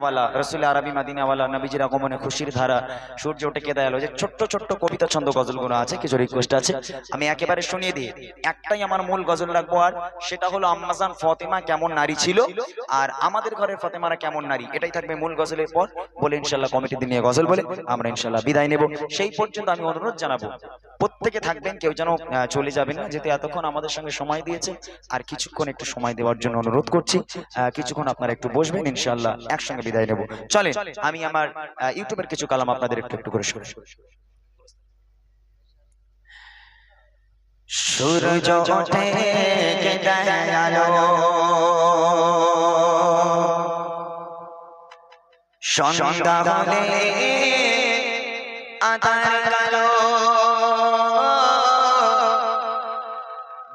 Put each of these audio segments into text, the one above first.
ওয়ালা রসুল আরবি মাদিনাওয়ালা নবীজির আগমনে খুশির ধারা, সূর্য ওঠে কেদা এলো যে ছোট্ট ছোট্ট কবিতা ছন্দ গজলগুলো আছে, কিছু রিকোয়েস্ট আছে। আমি একেবারে শুনিয়ে দিই, একটাই আমার মূল গজল রাখব আর, সেটা হলো আম্মাজান ফতেমা কেমন নারী ছিল আর আমাদের ঘরের ফতেমারা কেমন নারী, এটাই থাকবে মূল গজলের পর। বলে ইনশাল্লাহ কমিটি নিয়ে গজল বলে আমরা ইনশাল্লাহ বিদায় নেব। সেই পর্যন্ত আমি অনুরোধ জানাব প্রত্যেকে থাকবেন, কেউ যেন চলে যাবেন না, যেহেতু এতক্ষণ আমাদের সঙ্গে সময় দিয়েছে, আর কিছুক্ষণ একটু সময় দেওয়ার জন্য অনুরোধ করছি কিছুক্ষণ আপনারা একটু বসবেন ইনশাল্লাহ একসঙ্গে বিদায় নেব। চলে আমি আমার ইউটিউবের কিছু কালাম আপনাদের একটু একটু করে শুনে। সূর্য ওঠে সন্ধ্যা হলে কালো।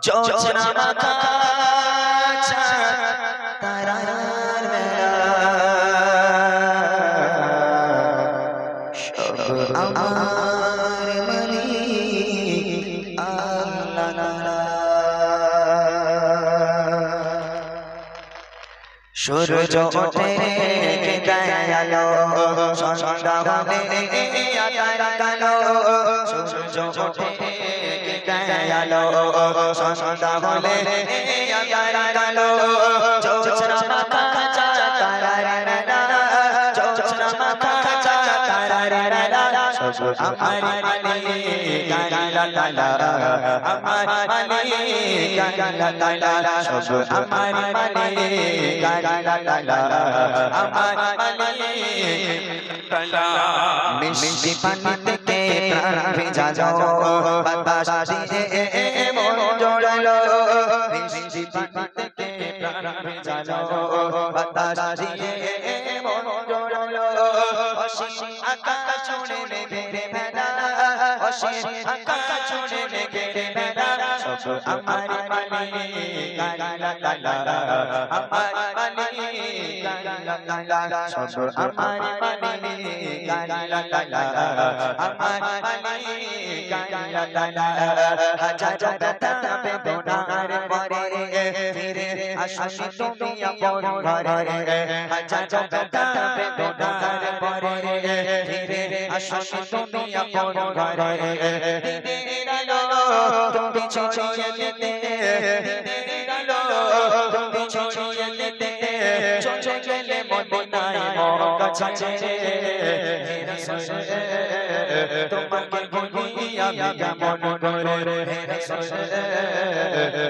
যোজনা চাঁদ তারার মেলা সব আমার মালিক সূর্য ওঠে দয়ালো সন্ধ্যা হলে আকার সূর্য ওঠে দয়ালো সন্ধ্যা হলে আকার কালো যোজনা মাখা তারার মেলা যোজনা মাখা তারার মেলা সব আমার মালিক আল্লাহ আমার মালিক আল্লাহ সব আমার মালিক আল্লাহ আমার মালিক মিষ্টি পানি থেকে প্রাণ ভেজা যাও বাতাস দিয়ে প্রাণ বাতাস দিয়ে মন জোড়ালো অসীম আকাশ ছুঁড়ে মেঘের ভেলা অসীম আকাশ ছুঁড়ে মেঘের ভেলা সব আমার মালিক আমার মালিক সব আমার মালিক আমার মালিক হাজার ব্যথা বেদনার পরে আসনি তুমি আপন ঘরে হাজার ব্যথা বেদনার পরে ফিরে আসনি তুমি আপন ঘরে তুমি ছড়িয়ে দিতে তুমি ছড়িয়ে দিতে চলে গেলে মদিনায় মক্কা ছেড়ে তোমাকে ভুলি আমি কেমন করে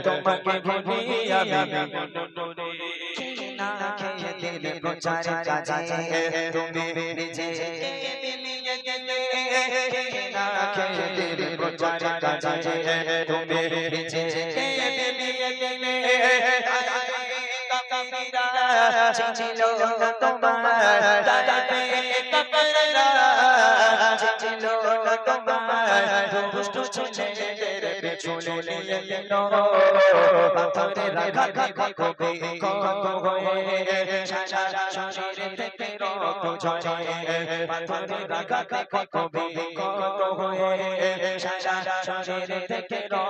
তোমাকে ভুলি আমি না খেয়ে দিলে প্রচার কাজে তুমি নিজে না খেয়ে দিলে প্রচার কাজে তুমি নিজে ছিল না তোমার দাদাতে কাপড়রা ছিল না তোমার দুষ্ট ছেলেদের পেছনে হয়ে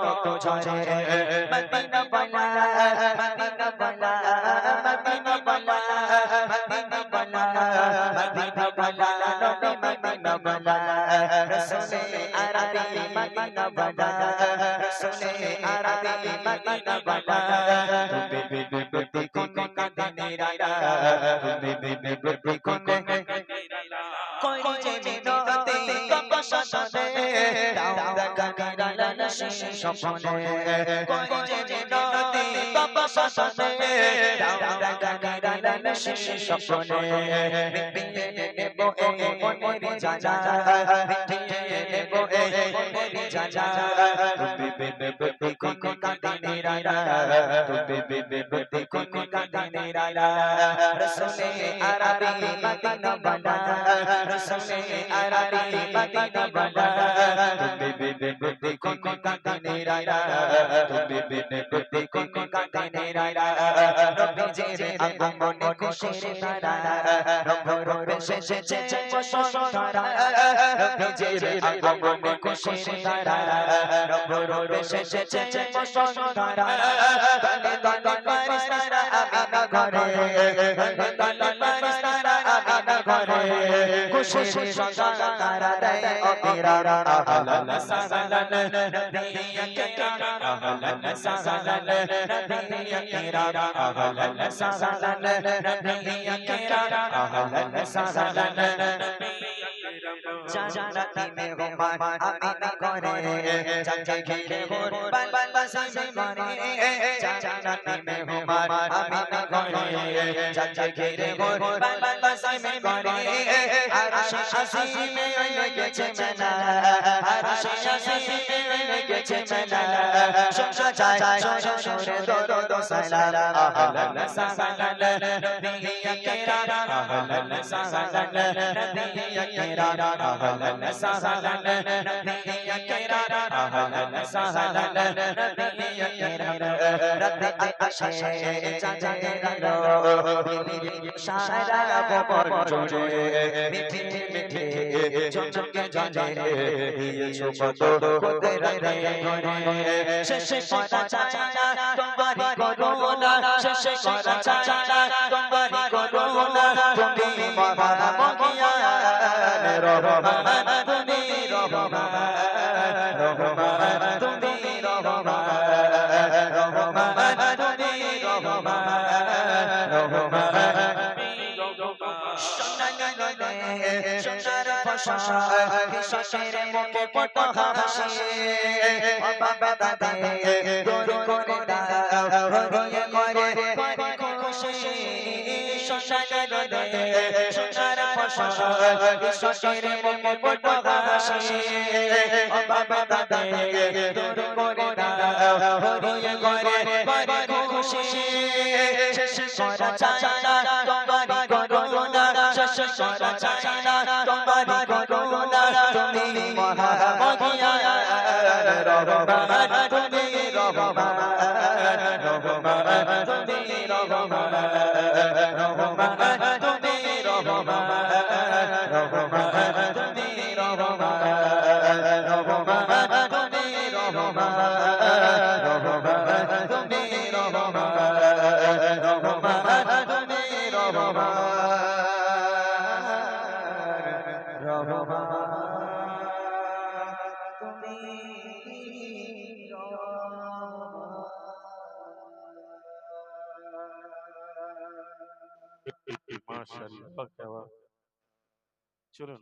রক্ত ঝরে পাথরে হয়ে মদিনা বালা রসুলে আরবি মদিনা বালা তুমি বিবি বিবি কোন কাদিনে রাইরা তুমি বিবি বিবি কোন কোই যে মিনতে কপ সসনে দাউদা কাদিরা নশি স্বপ্নে কোই যে মিনতে কপ সসনে দাউদা কাদিরা নশি স্বপ্নে মিটিয়ে নেব এ মনের জানা মিটিয়ে নেব এ মনের জানা তুমি বিবি বিবি কোন কাদিনে রাইরা তুমি বিবি বিবি কোন কাদিনে রাইরা রসুলে আরবি মদিনা বালা রসুলে আরবি মদিনা বালা তুমি বিবি বিবি কোন কাদিনে রাইরা তুমি বিবি বিবি কোন কাদিনে রাইরা আগমনে খুশির তারা রবে শেষে বসন্তরা রবি আগমনে খুশির তারা রবে শেষে বসন্তরা দলে দলে পারিস তারা আমিনা ঘরে দলে পারিস তারা ঘরে খুশির সংসার তারা দেয় অবিরা আহলান সাহলান আহলান সাহলান আহলান সাহলান আহলান সাহলান জান্নাতি মে গোমান আমিনা ঘরে চাচা ঘিরে হোর বাল বাল বাসাই মারে জান্নাতি মে গোমান আমিনা ঘরে চাচা ঘিরে হোর বাল বাল বাসাই মারে আরশ আসি মে লেগেছে মেলা আরশ আসি মে লেগেছে মেলা শোনা যায় শোরে দো দো আহলান সাহলান নবিয়া কিরা আহলান সাহলান নবিয়া কিরা আহলান সাহলান নবিয়া কিরা আহলান সাহলান নবিয়া কিরা রাতে আশে চাচা গেলো সারা গোপন জোরে মিঠে মিঠে চমচকে জানে দিয়েছ কত কত রাতে ঘরে শেষে করা চাচা তোমারি করোনা শেষে করা চাচা তোমারি করোনা তুমি মহা মহিয়া রহমান তুমি রহমান রহমান। সোনার ফসল কিশোরের মুখে পট হাসি। বাবা দাদা গরু করে দাও হরিয়ে করে খুশি সোনার সোনার ফসল কিশোরের মুখে পট হাসি। বাবা দাদা গরু করে দাও হরিয়ে করে খুশি করা চাচা তোমারি শেষ করা চাচা তোমারি করুণা তুমি মহা রহমান তুমি রহমান রহমান তুমি রহমান রহমান তুমি রহমান রহমান তুমি রহমান রহমান তুমি রহমান মাশাআল্লাহ বাহ, বাহ। চলুন